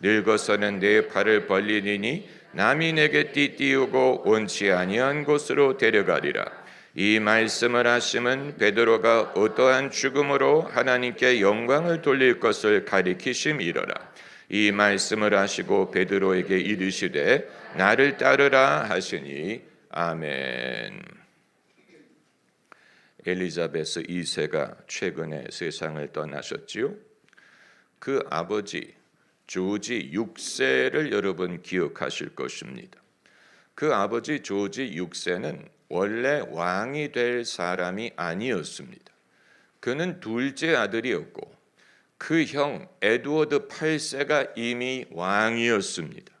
늙어서는 내 팔을 벌리니 남이 내게 띠띠우고 원치 아니한 곳으로 데려가리라. 이 말씀을 하심은 베드로가 어떠한 죽음으로 하나님께 영광을 돌릴 것을 가리키심이로라. 이 말씀을 하시고 베드로에게 이르시되 나를 따르라 하시니 아멘. 엘리자베스 2세가 최근에 세상을 떠나셨지요. 그 아버지 조지 6세를 여러분 기억하실 것입니다. 그 아버지 조지 6세는 원래 왕이 될 사람이 아니었습니다. 그는 둘째 아들이었고 그 형 에드워드 8세가 이미 왕이었습니다.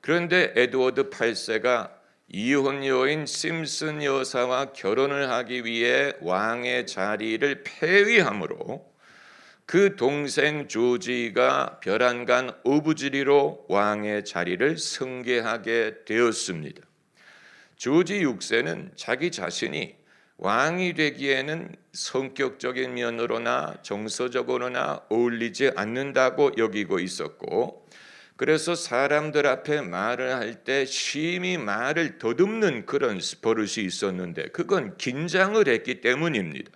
그런데 에드워드 8세가 이혼 여인 심슨 여사와 결혼을 하기 위해 왕의 자리를 폐위함으로 그 동생 조지가 벼랑간 오부지리로 왕의 자리를 승계하게 되었습니다. 조지 6세는 자기 자신이 왕이 되기에는 성격적인 면으로나 정서적으로나 어울리지 않는다고 여기고 있었고 그래서 사람들 앞에 말을 할 때 심히 말을 더듬는 그런 버릇이 있었는데 그건 긴장을 했기 때문입니다.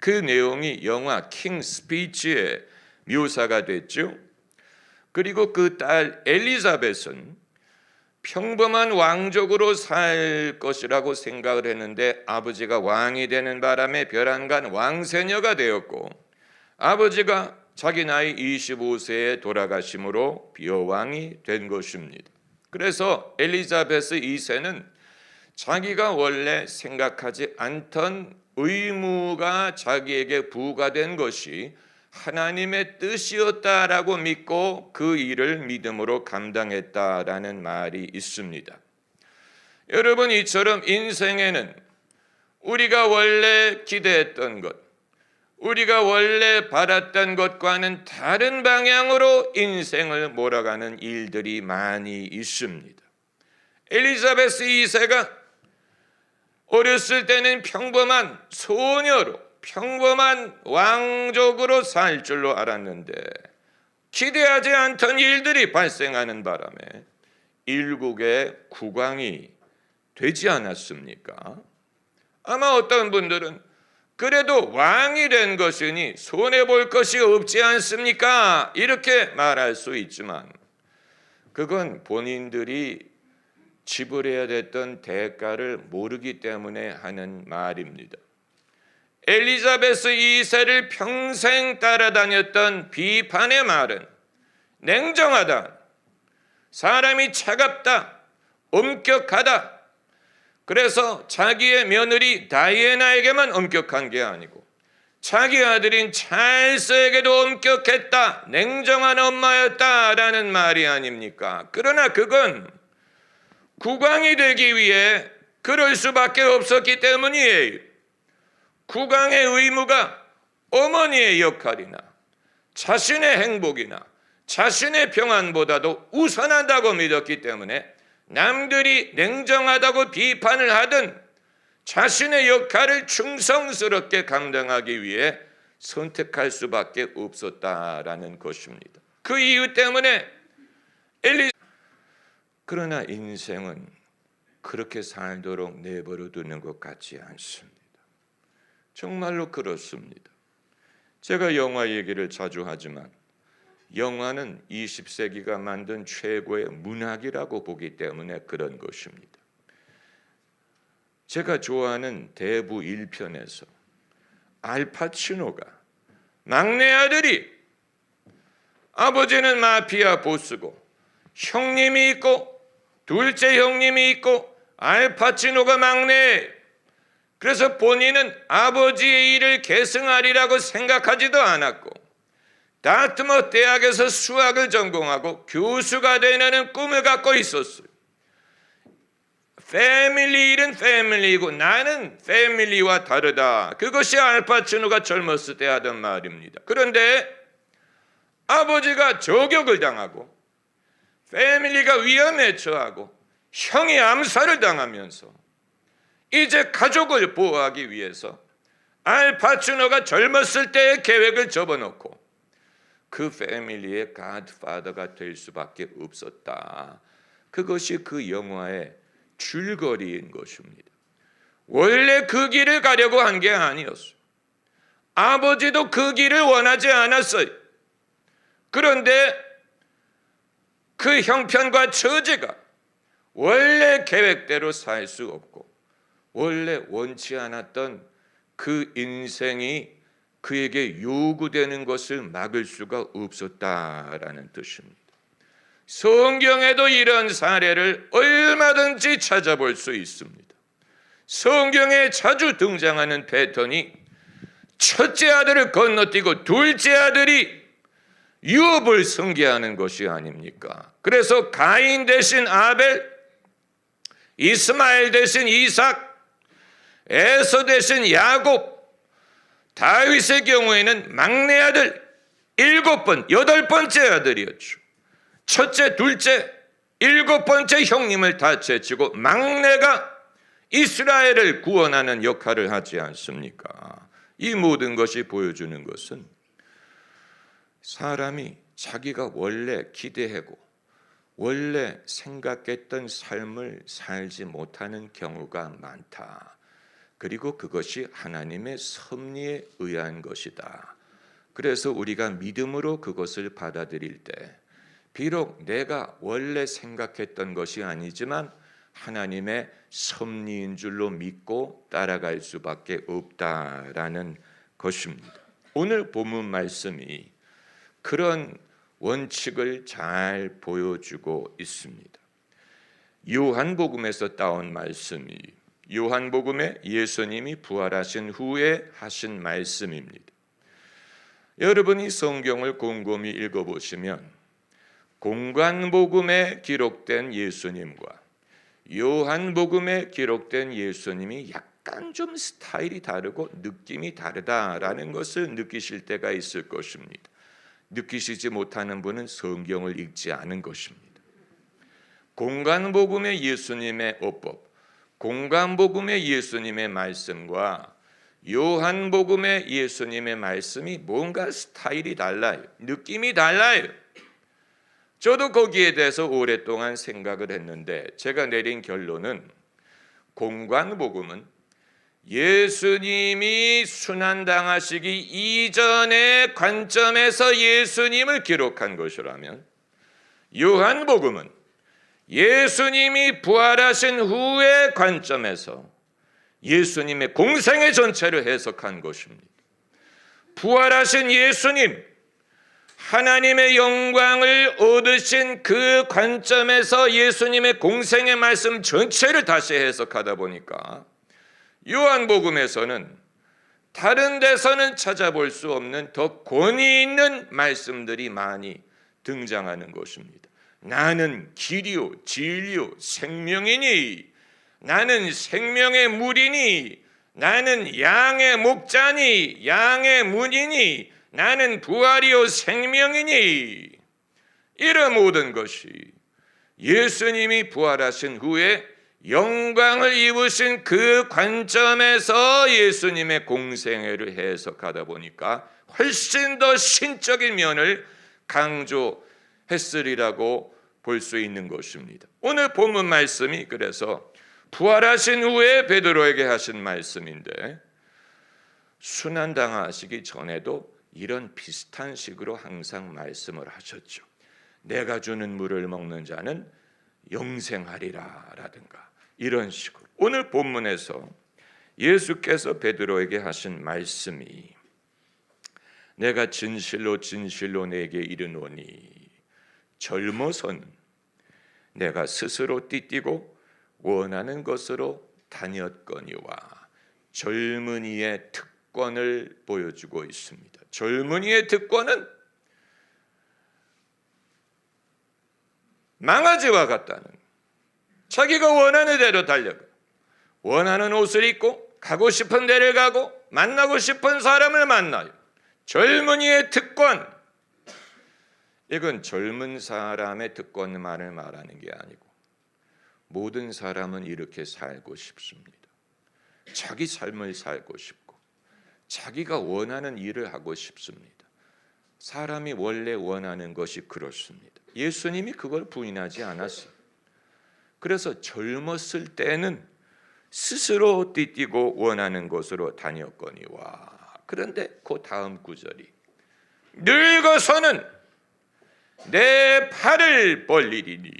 그 내용이 영화 킹 스피치에 묘사가 됐죠. 그리고 그 딸 엘리자벳은 평범한 왕족으로 살 것이라고 생각을 했는데 아버지가 왕이 되는 바람에 벼랑간 왕세녀가 되었고 아버지가 자기 나이 25세에 돌아가심으로 비어왕이 된 것입니다. 그래서 엘리자베스 2세는 자기가 원래 생각하지 않던 의무가 자기에게 부과된 것이 하나님의 뜻이었다라고 믿고 그 일을 믿음으로 감당했다라는 말이 있습니다. 여러분 이처럼 인생에는 우리가 원래 기대했던 것, 우리가 원래 바랐던 것과는 다른 방향으로 인생을 몰아가는 일들이 많이 있습니다. 엘리자베스 2세가 어렸을 때는 평범한 소녀로 평범한 왕족으로 살 줄로 알았는데 기대하지 않던 일들이 발생하는 바람에 일국의 국왕이 되지 않았습니까? 아마 어떤 분들은 그래도 왕이 된 것이니 손해 볼 것이 없지 않습니까? 이렇게 말할 수 있지만 그건 본인들이 지불해야 됐던 대가를 모르기 때문에 하는 말입니다. 엘리자베스 2세를 평생 따라다녔던 비판의 말은 냉정하다, 사람이 차갑다, 엄격하다. 그래서 자기의 며느리 다이애나에게만 엄격한 게 아니고 자기 아들인 찰스에게도 엄격했다, 냉정한 엄마였다라는 말이 아닙니까? 그러나 그건 국왕이 되기 위해 그럴 수밖에 없었기 때문이에요. 국왕의 의무가 어머니의 역할이나 자신의 행복이나 자신의 평안보다도 우선하다고 믿었기 때문에 남들이 냉정하다고 비판을 하든 자신의 역할을 충성스럽게 감당하기 위해 선택할 수밖에 없었다라는 것입니다. 그 이유 때문에 엘리 그러나 인생은 그렇게 살도록 내버려 두는 것 같지 않습니다. 정말로 그렇습니다. 제가 영화 얘기를 자주 하지만 영화는 20세기가 만든 최고의 문학이라고 보기 때문에 그런 것입니다. 제가 좋아하는 대부 1편에서 알파치노가 막내 아들이 아버지는 마피아 보스고 형님이 있고 둘째 형님이 있고 알파치노가 막내 그래서 본인은 아버지의 일을 계승하리라고 생각하지도 않았고 다트머 대학에서 수학을 전공하고 교수가 되는 꿈을 갖고 있었어요. 패밀리 일은 패밀리이고 나는 패밀리와 다르다. 그것이 알파치노가 젊었을 때 하던 말입니다. 그런데 아버지가 저격을 당하고 패밀리가 위험에 처하고 형이 암살을 당하면서 이제 가족을 보호하기 위해서 알파치노가 젊었을 때의 계획을 접어놓고 그 패밀리의 갓파더가 될 수밖에 없었다. 그것이 그 영화의 줄거리인 것입니다. 원래 그 길을 가려고 한 게 아니었어요. 아버지도 그 길을 원하지 않았어요. 그런데 그 형편과 처지가 원래 계획대로 살 수 없고 원래 원치 않았던 그 인생이 그에게 요구되는 것을 막을 수가 없었다라는 뜻입니다. 성경에도 이런 사례를 얼마든지 찾아볼 수 있습니다. 성경에 자주 등장하는 패턴이 첫째 아들을 건너뛰고 둘째 아들이 유업을 승계하는 것이 아닙니까? 그래서 가인 대신 아벨, 이스마엘 대신 이삭, 에서 대신 야곱, 다윗의 경우에는 막내 아들 일곱 번, 여덟 번째 아들이었죠. 첫째, 둘째, 일곱 번째 형님을 다 제치고 막내가 이스라엘을 구원하는 역할을 하지 않습니까? 이 모든 것이 보여주는 것은 사람이 자기가 원래 기대하고 원래 생각했던 삶을 살지 못하는 경우가 많다. 그리고 그것이 하나님의 섭리에 의한 것이다. 그래서 우리가 믿음으로 그것을 받아들일 때 비록 내가 원래 생각했던 것이 아니지만 하나님의 섭리인 줄로 믿고 따라갈 수밖에 없다라는 것입니다. 오늘 본문 말씀이 그런 원칙을 잘 보여주고 있습니다. 요한복음에서 따온 말씀이 요한복음에 예수님이 부활하신 후에 하신 말씀입니다. 여러분이 성경을 곰곰이 읽어보시면 공관복음에 기록된 예수님과 요한복음에 기록된 예수님이 약간 좀 스타일이 다르고 느낌이 다르다라는 것을 느끼실 때가 있을 것입니다. 느끼시지 못하는 분은 성경을 읽지 않은 것입니다. 공간 복음의 예수님의 어법, 공간 복음의 예수님의 말씀과 요한 복음의 예수님의 말씀이 뭔가 스타일이 달라요. 느낌이 달라요. 저도 거기에 대해서 오랫동안 생각을 했는데 제가 내린 결론은 공관복음은 예수님이 순환당하시기 이전의 관점에서 예수님을 기록한 것이라면 요한복음은 예수님이 부활하신 후의 관점에서 예수님의 공생의 전체를 해석한 것입니다. 부활하신 예수님, 하나님의 영광을 얻으신 그 관점에서 예수님의 공생의 말씀 전체를 다시 해석하다 보니까 요한복음에서는 다른 데서는 찾아볼 수 없는 더 권위 있는 말씀들이 많이 등장하는 것입니다. 나는 길이요 진리요 생명이니 나는 생명의 물이니 나는 양의 목자니 양의 문이니 나는 부활이요 생명이니 이런 모든 것이 예수님이 부활하신 후에 영광을 입으신 그 관점에서 예수님의 공생애를 해석하다 보니까 훨씬 더 신적인 면을 강조했으리라고 볼 수 있는 것입니다. 오늘 본문 말씀이 그래서 부활하신 후에 베드로에게 하신 말씀인데 순환 당하시기 전에도 이런 비슷한 식으로 항상 말씀을 하셨죠. 내가 주는 물을 먹는 자는 영생하리라라든가 이런 식으로 오늘 본문에서 예수께서 베드로에게 하신 말씀이 내가 진실로 진실로 내게 이르노니 젊어서는 내가 스스로 띠띠고 원하는 것으로 다녔거니와 젊은이의 특권을 보여주고 있습니다. 젊은이의 특권은 망아지와 같다는 자기가 원하는 대로 달려가 원하는 옷을 입고 가고 싶은 데를 가고 만나고 싶은 사람을 만나요. 젊은이의 특권 이건 젊은 사람의 특권만을 말하는 게 아니고 모든 사람은 이렇게 살고 싶습니다. 자기 삶을 살고 싶고 자기가 원하는 일을 하고 싶습니다. 사람이 원래 원하는 것이 그렇습니다. 예수님이 그걸 부인하지 않았어요. 그래서 젊었을 때는 스스로 띠띠고 원하는 곳으로 다녔거니와 그런데 그 다음 구절이 늙어서는 내 팔을 벌리리니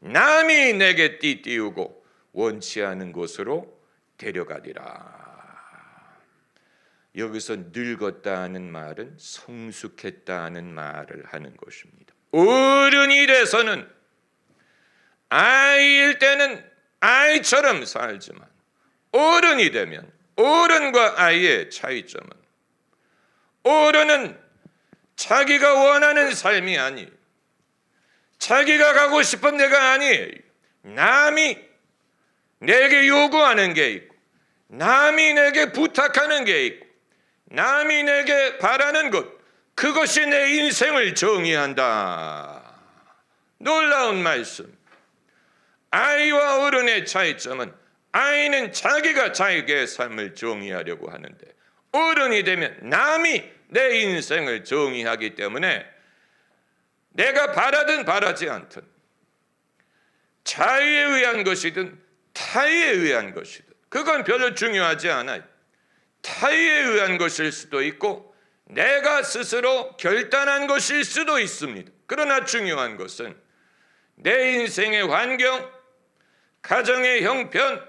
남이 내게 띠띠우고 원치 않은 곳으로 데려가리라. 여기서 늙었다는 말은 성숙했다는 말을 하는 것입니다. 어른이 돼서는 아이일 때는 아이처럼 살지만 어른이 되면 어른과 아이의 차이점은 어른은 자기가 원하는 삶이 아니 자기가 가고 싶은 데가 아니에요. 남이 내게 요구하는 게 있고 남이 내게 부탁하는 게 있고 남이 내게 바라는 것 그것이 내 인생을 정의한다. 놀라운 말씀. 아이와 어른의 차이점은 아이는 자기가 자기의 삶을 정의하려고 하는데 어른이 되면 남이 내 인생을 정의하기 때문에 내가 바라든 바라지 않든 자유에 의한 것이든 타의에 의한 것이든 그건 별로 중요하지 않아요. 타의에 의한 것일 수도 있고 내가 스스로 결단한 것일 수도 있습니다. 그러나 중요한 것은 내 인생의 환경, 가정의 형편,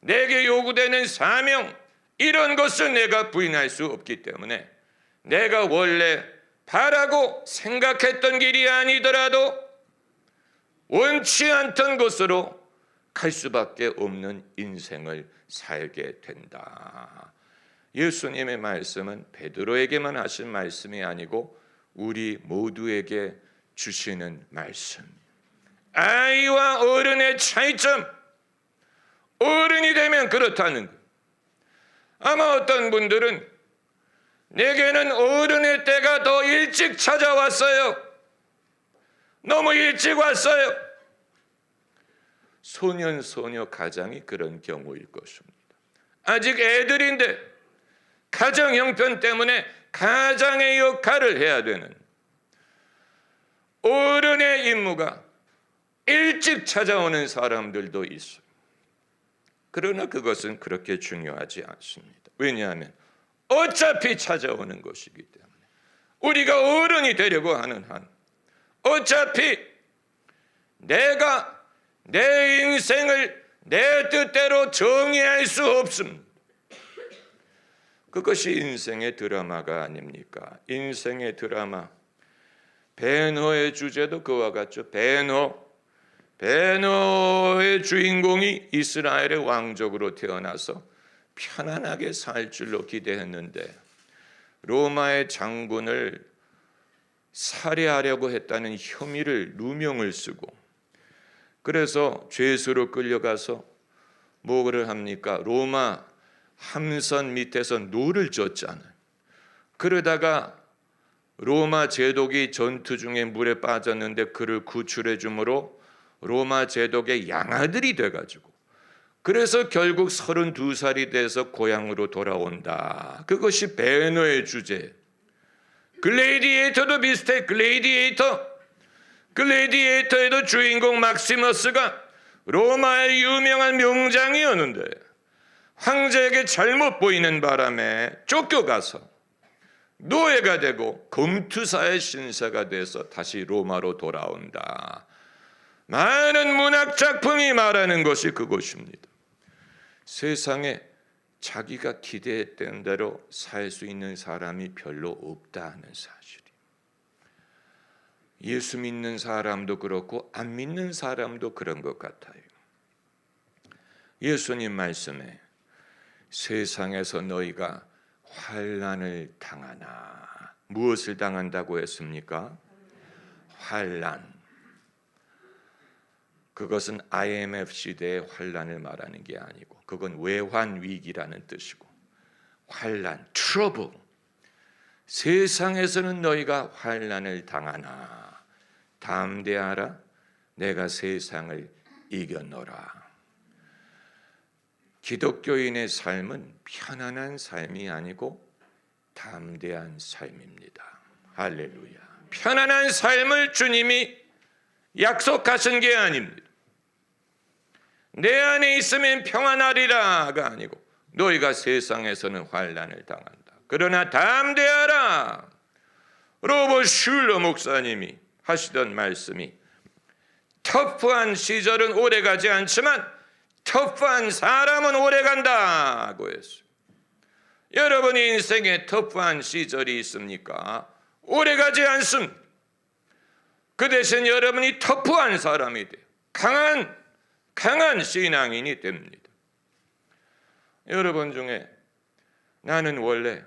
내게 요구되는 사명 이런 것을 내가 부인할 수 없기 때문에 내가 원래 바라고 생각했던 길이 아니더라도 원치 않던 곳으로 갈 수밖에 없는 인생을 살게 된다. 예수님의 말씀은 베드로에게만 하신 말씀이 아니고 우리 모두에게 주시는 말씀. 아이와 어른의 차이점. 어른이 되면 그렇다는 것. 아마 어떤 분들은 내게는 어른의 때가 더 일찍 찾아왔어요. 너무 일찍 왔어요. 소년 소녀 가장이 그런 경우일 것입니다. 아직 애들인데 가정 형편 때문에 가장의 역할을 해야 되는 어른의 임무가 일찍 찾아오는 사람들도 있어요. 그러나 그것은 그렇게 중요하지 않습니다. 왜냐하면 어차피 찾아오는 것이기 때문에 우리가 어른이 되려고 하는 한 어차피 내가 내 인생을 내 뜻대로 정의할 수 없습니다. 그것이 인생의 드라마가 아닙니까? 인생의 드라마. 배너의 주제도 그와 같죠. 배너. 배너의 주인공이 이스라엘의 왕족으로 태어나서 편안하게 살 줄로 기대했는데 로마의 장군을 살해하려고 했다는 혐의를 누명을 쓰고 그래서 죄수로 끌려가서 뭐를 합니까? 로마 함선 밑에서 노를 젓잖아요. 그러다가 로마 제독이 전투 중에 물에 빠졌는데 그를 구출해 주므로 로마 제독의 양아들이 돼 가지고 그래서 결국 32살이 돼서 고향으로 돌아온다. 그것이 배너의 주제. 글레이디에이터도 비슷해. 글레이디에이터. 글레이디에이터에도 주인공 막시머스가 로마의 유명한 명장이었는데 황제에게 잘못 보이는 바람에 쫓겨가서 노예가 되고 검투사의 신사가 돼서 다시 로마로 돌아온다. 많은 문학 작품이 말하는 것이 그것입니다. 세상에 자기가 기대했던 대로 살 수 있는 사람이 별로 없다는 사실이. 예수 믿는 사람도 그렇고 안 믿는 사람도 그런 것 같아요. 예수님 말씀에 세상에서 너희가 환란을 당하나 무엇을 당한다고 했습니까? 환란. 그것은 IMF 시대의 환란을 말하는 게 아니고 그건 외환 위기라는 뜻이고 환란, 트러블. 세상에서는 너희가 환란을 당하나 담대하라 내가 세상을 이겨노라. 기독교인의 삶은 편안한 삶이 아니고 담대한 삶입니다. 할렐루야. 편안한 삶을 주님이 약속하신 게 아닙니다. 내 안에 있으면 평안하리라가 아니고 너희가 세상에서는 환란을 당한다. 그러나 담대하라. 로버 슐러 목사님이 하시던 말씀이 터프한 시절은 오래가지 않지만 터프한 사람은 오래간다고 했어요. 여러분 인생에 터프한 시절이 있습니까? 오래가지 않습니다. 그 대신 여러분이 터프한 사람이 돼요. 강한 강한 신앙인이 됩니다. 여러분 중에 나는 원래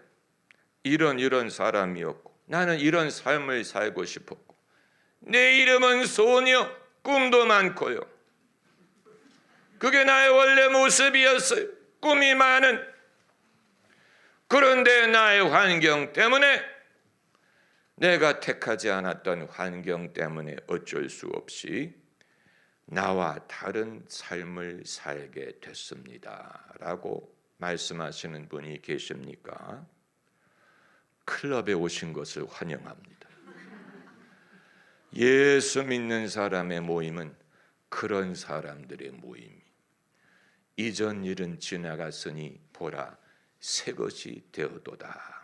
이런 이런 사람이었고 나는 이런 삶을 살고 싶었고 내 이름은 소녀 꿈도 많고요. 그게 나의 원래 모습이었어요. 꿈이 많은 그런데 나의 환경 때문에 내가 택하지 않았던 환경 때문에 어쩔 수 없이 나와 다른 삶을 살게 됐습니다. 라고 말씀하시는 분이 계십니까? 클럽에 오신 것을 환영합니다. 예수 믿는 사람의 모임은 그런 사람들의 모임. 이전 일은 지나갔으니 보라 새 것이 되어도다.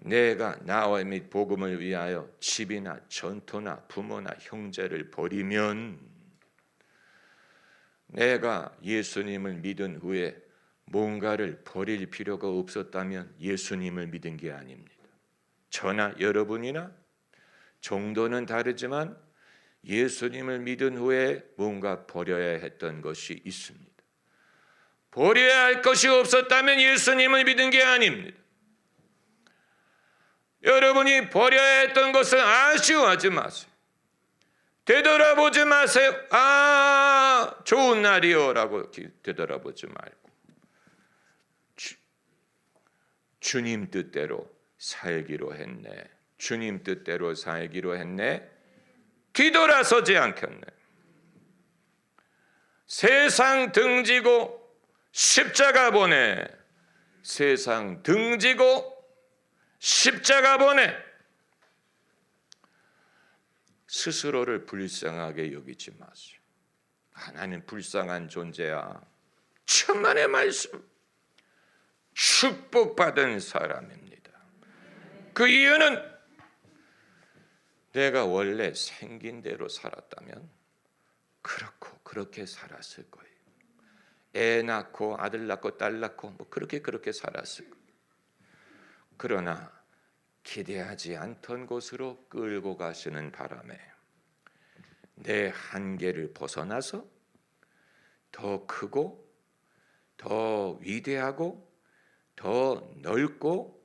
내가 나와 및 복음을 위하여 집이나 전토나 부모나 형제를 버리면 내가 예수님을 믿은 후에 뭔가를 버릴 필요가 없었다면 예수님을 믿은 게 아닙니다. 저나 여러분이나 정도는 다르지만 예수님을 믿은 후에 뭔가 버려야 했던 것이 있습니다. 버려야 할 것이 없었다면 예수님을 믿은 게 아닙니다. 여러분이 버려야 했던 것은 아쉬워하지 마세요. 되돌아보지 마세요. 아, 좋은 날이요라고 되돌아보지 말고 주, 주님 뜻대로 살기로 했네. 주님 뜻대로 살기로 했네. 뒤돌아서지 않겠네. 세상 등지고 십자가 보내. 세상 등지고 십자가 보내. 스스로를 불쌍하게 여기지 마세요. 하나님 불쌍한 존재야. 천만의 말씀. 축복받은 사람입니다. 그 이유는 내가 원래 생긴 대로 살았다면 그렇고 그렇게 살았을 거예요. 애 낳고 아들 낳고 딸 낳고 뭐 그렇게 그렇게 살았을 거예요. 그러나 기대하지 않던 곳으로 끌고 가시는 바람에 내 한계를 벗어나서 더 크고 더 위대하고 더 넓고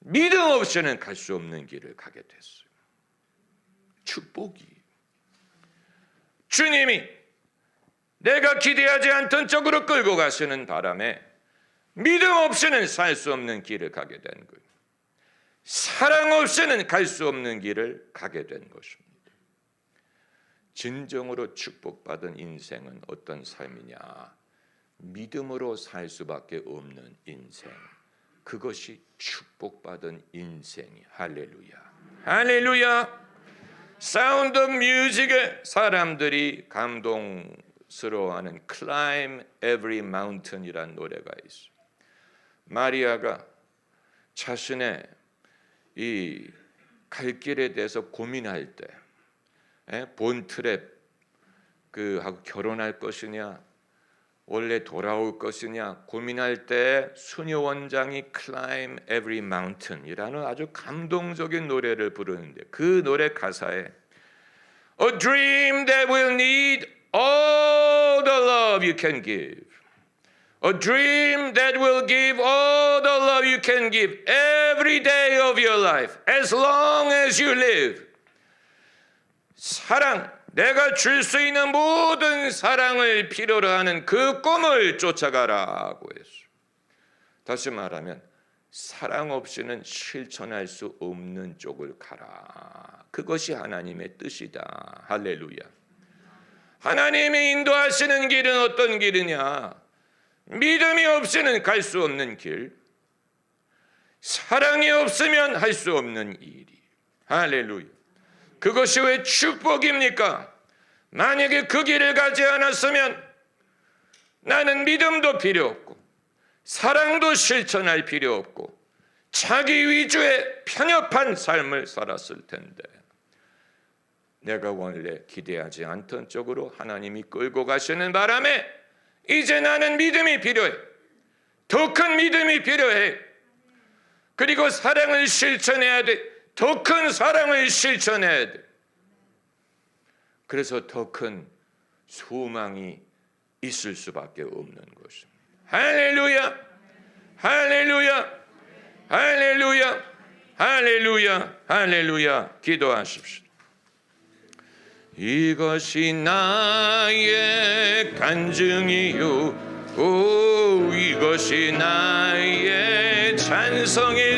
믿음 없이는 갈 수 없는 길을 가게 됐어요. 축복이 주님이 내가 기대하지 않던 쪽으로 끌고 가시는 바람에 믿음 없이는 살 수 없는 길을 가게 된 거예요. 사랑 없이는 갈 수 없는 길을 가게 된 것입니다. 진정으로 축복받은 인생은 어떤 삶이냐? 믿음으로 살 수밖에 없는 인생. 그것이 축복받은 인생이 할렐루야. 할렐루야. 사운드 뮤직에 사람들이 감동스러워하는 Climb Every Mountain이라는 노래가 있어. 마리아가 자신의 이 갈 길에 대해서 고민할 때, 예? 본 트랩 그 하고 결혼할 것이냐, 원래 돌아올 것이냐 고민할 때 수녀 원장이 Climb Every Mountain이라는 아주 감동적인 노래를 부르는데 그 노래 가사에 A dream that will need all the love you can give. A dream that will give all you can give every day of your life, as long as you live. 사랑, 내가 줄 수 있는 모든 사랑을 필요로 하는 그 꿈을 쫓아가라고 했어요. 다시 말하면 사랑 없이는 실천할 수 없는 쪽을 가라. 그것이 하나님의 뜻이다. 할렐루야. 하나님이 인도하시는 길은 어떤 길이냐? 믿음이 없이는 갈 수 없는 길. 사랑이 없으면 할 수 없는 일이. 할렐루야. 그것이 왜 축복입니까? 만약에 그 길을 가지 않았으면 나는 믿음도 필요 없고 사랑도 실천할 필요 없고 자기 위주의 편협한 삶을 살았을 텐데 내가 원래 기대하지 않던 쪽으로 하나님이 끌고 가시는 바람에 이제 나는 믿음이 필요해. 더 큰 믿음이 필요해. 그리고 사랑을 실천해야 돼. 더 큰 사랑을 실천해야 돼. 그래서 더 큰 소망이 있을 수밖에 없는 것입니다. 할렐루야! 할렐루야! 할렐루야! 할렐루야! 할렐루야! 기도하십시오. 이것이 나의 간증이요 오 이것이 나의 찬성일